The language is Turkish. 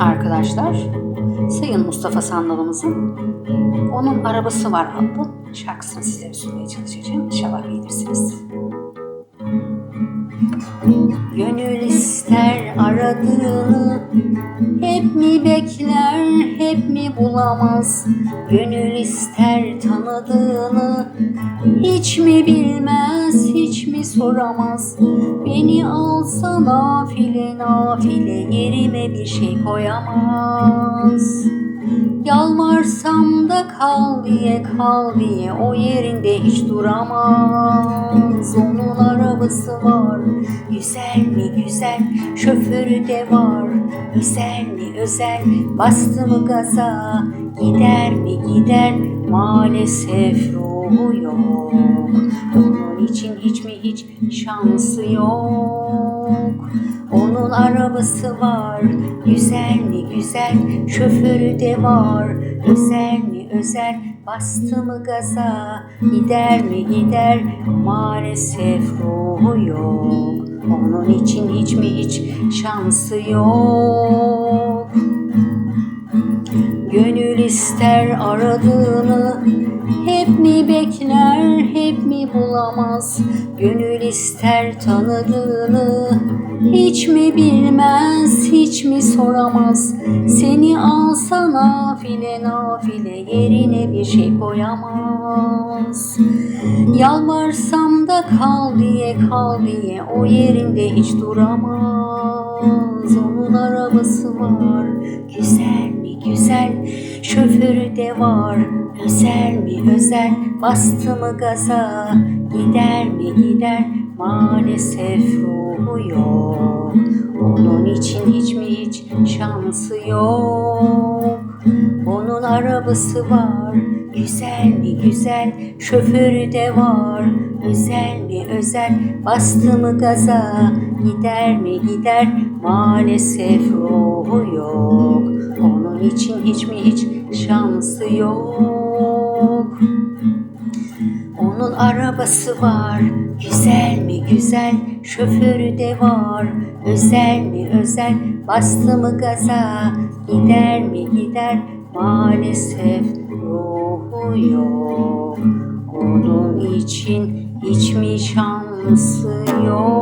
Arkadaşlar, Sayın Mustafa Sandalımızın Onun Arabası Var adlı şarkısını sizlere sunmaya çalışacağım. İnşallah beğenirsiniz. Gönül ister aradığını Hep mi bekler, hep mi bulamaz Gönül ister tanıdığını Hiç mi bilmez, hiç mi soramaz Beni alsa nafile nafile Yerime bir şey koyamaz. Yalvarsam da kal diye kal diye O yerinde hiç duramaz. Onun arabası var Güzel mi güzel Şoförü de var. Özel mi özel Bastı mı gaza Gider mi gider Maalesef ruhu yok Onun için hiç mi hiç şansı yok. Onun arabası var Güzel mi güzel Şoförü de var. Özel mi özel Bastı mı gaza Gider mi gider Maalesef ruhu yok. Onun için hiç mi hiç şansı yok. Gönül ister aradığını Mi bekler, hep mi bulamaz? Gönül ister tanıdığını Hiç mi bilmez, hiç mi soramaz? Seni alsa nafile nafile Yerine bir şey koyamaz. Yalvarsam da kal diye kal diye O yerinde hiç duramaz Şoförü de var. Özel mi özel Bastı mı gaza? Gider mi gider? Maalesef ruhu yok. Onun için hiç mi hiç şansı yok? Onun arabası var. Güzel mi güzel? Şoförü de var. Özel mi özel? Bastı mı gaza? Gider mi gider? Maalesef ruhu yok Onun için hiç mi hiç şansı yok. Onun arabası var, güzel mi güzel, şoförü de var, özel mi özel, bastı mı gaza, gider mi gider, maalesef ruhu yok. Onun için hiç mi şansı yok?